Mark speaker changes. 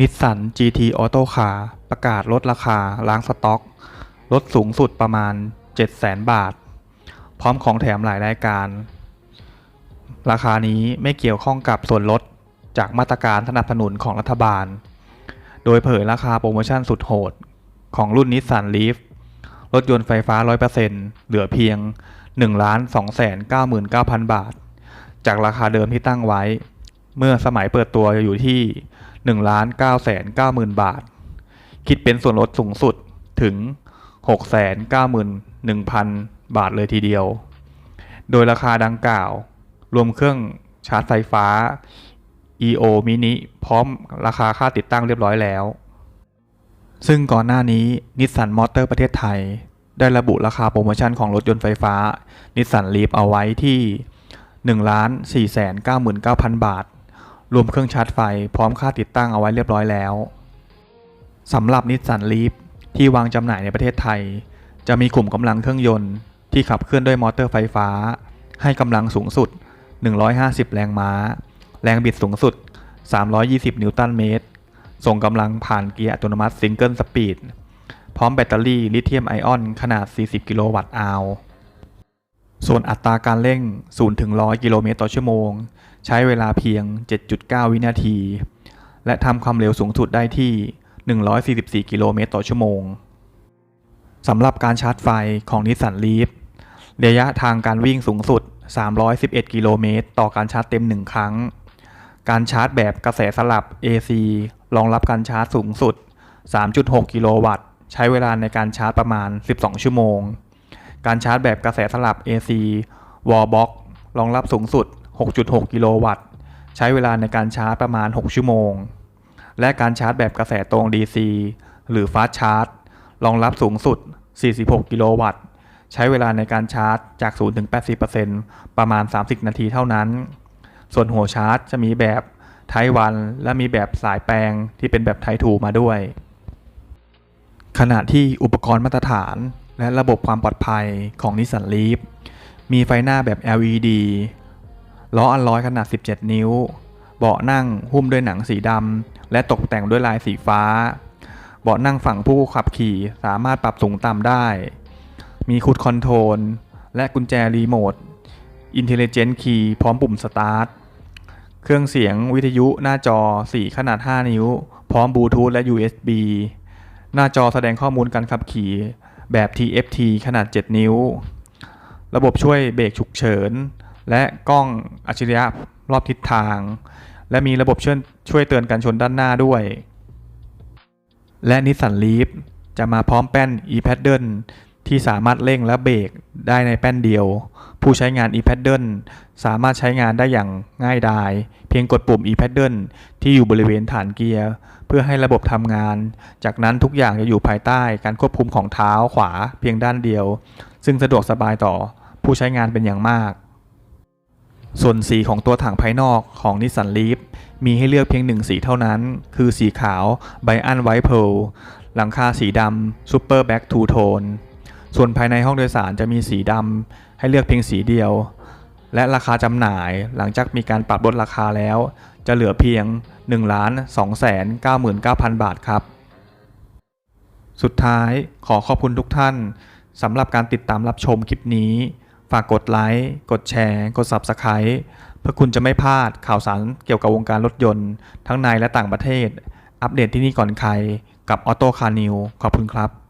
Speaker 1: นิสสัน GT Auto Car ประกาศลดราคาล้างสต็อก ลดสูงสุดประมาณ 700,000 บาท พร้อมของแถมหลายรายการ ราคานี้ไม่เกี่ยวข้องกับส่วนลดจากมาตรการสนับสนุนของรัฐบาล โดยเผยราคาโปรโมชั่นสุดโหด ของรุ่นนิสสันลีฟรถยนต์ไฟฟ้า 100%เหลือเพียง 1,299,000 บาท จากราคาเดิมที่ตั้งไว้ เมื่อสมัยเปิดตัวอยู่ที่ 1 9 9 0 0 0 0 บาท คิดเป็นส่วนลดสูงสุดถึง 691,000 บาทเลยทีเดียว โดยราคาดังกล่าว รวมเครื่องชาร์จไฟฟ้า EO mini พร้อมราคาค่าติดตั้งเรียบร้อยแล้ว ซึ่งก่อนหน้านี้นิสสันมอเตอร์ประเทศไทย ได้ระบุราคาโปรโมชั่นของรถยนต์ไฟฟ้านิสสันลีฟเอาไว้ที่ 1,499,000 บาท รวมเครื่องชาร์จไฟพร้อมค่าติดตั้งเอาไว้เรียบร้อยแล้วสำหรับนิสสันลีฟที่วางจำหน่ายในประเทศไทย จะมีกลุ่มกำลังเครื่องยนต์ที่ขับเคลื่อนด้วยมอเตอร์ไฟฟ้า ให้กำลังสูงสุด 150 แรงม้า แรงบิดสูงสุด 320 นิวตันเมตร ส่งกำลังผ่านเกียร์อัตโนมัติซิงเกิลสปีด พร้อมแบตเตอรี่ลิเธียมไอออนขนาด 40 กิโลวัตต์อาวส่วนอัตราการเร่ง 0 ถึง 100 กิโลเมตรต่อชั่วโมง ใช้เวลาเพียง 7.9 วินาที และทำความเร็วสูงสุดได้ที่ 144 กิโลเมตรต่อชั่วโมงสำหรับการชาร์จไฟของนิสสันลีฟระยะทางการวิ่งสูงสุด 311 กิโลเมตร ต่อการชาร์จเต็ม 1 ครั้ง การชาร์จแบบกระแสสลับ AC รองรับการชาร์จสูงสุด 3.6 กิโลวัตต์ ใช้เวลาในการชาร์จประมาณ 12 ชั่วโมง การชาร์จแบบกระแสสลับ AC Wallbox รองรับสูงสุด 6.6 กิโลวัตต์ ใช้เวลาในการชาร์จประมาณ 6 ชั่วโมง และการชาร์จแบบกระแสตรง DC หรือ Fast Charge รองรับสูงสุด 46 กิโลวัตต์ ใช้เวลาในการชาร์จจาก 0 ถึง 80%ประมาณ 30 นาทีเท่านั้น ส่วนหัวชาร์จจะมีแบบไทวันและมีแบบสายแปลงที่เป็นแบบไททูมาด้วย ขณะที่อุปกรณ์มาตรฐานและระบบความปลอดภัยของ Nissan Leaf มีไฟหน้าแบบ LED ล้ออัลลอยขนาด 17 นิ้ว เบาะนั่งหุ้มด้วยหนังสีดำและตกแต่งด้วยลายสีฟ้า เบาะนั่งฝั่งผู้ขับขี่สามารถปรับสูงต่ำได้ มีคูดคอนโทรลและกุญแจรีโมท Intelligent Key พร้อมปุ่มสตาร์ท เครื่องเสียงวิทยุหน้าจอ 4 ขนาด 5 นิ้ว พร้อมบลูทูธและ USB หน้าจอแสดงข้อมูลการขับขี่แบบ TFT ขนาด 7 นิ้ว ระบบช่วยเบรกฉุกเฉิน และกล้องอัจฉริยะรอบทิศทาง และมีระบบช่วยช่วยเตือนการชนด้านหน้าด้วย และนิสสันลีฟจะมาพร้อมแป้น e-paddle ที่สามารถเร่งและเบรกได้ในแป้นเดียว ผู้ใช้งาน e-paddle สามารถใช้งานได้อย่างง่ายดาย เพียงกดปุ่ม e-paddle ที่อยู่บริเวณฐานเกียร์ เพื่อให้ระบบทำงาน จากนั้นทุกอย่างจะอยู่ภายใต้การควบคุมของเท้าขวาเพียงด้านเดียว ซึ่งสะดวกสบายต่อผู้ใช้งานเป็นอย่างมาก ส่วนสีของตัวถังภายนอกของ Nissan Leaf มีให้เลือกเพียงหนึ่งสีเท่านั้น คือสีขาว b บอันไวท์เพลหลังคาสีดำ Super Black Two Tone ส่วนภายในห้องโดยสารจะมีสีดำให้เลือกเพียงสีเดียว และราคาจำหน่ายหลังจากมีการปรับลดราคาแล้ว จะเหลือเพียง 1 2 9 9 0 0 0 บาทครับ สุดท้ายขอขอบคุณทุกท่านสำหรับการติดตามรับชมคลิปนี้ ฝากกดไลค์ กดแชร์ กด Subscribe เพื่อคุณจะไม่พลาดข่าวสารเกี่ยวกับวงการรถยนต์ ทั้งในและต่างประเทศ อัปเดตที่นี่ก่อนใคร กับออโต้คาร์นิวขอบคุณครับ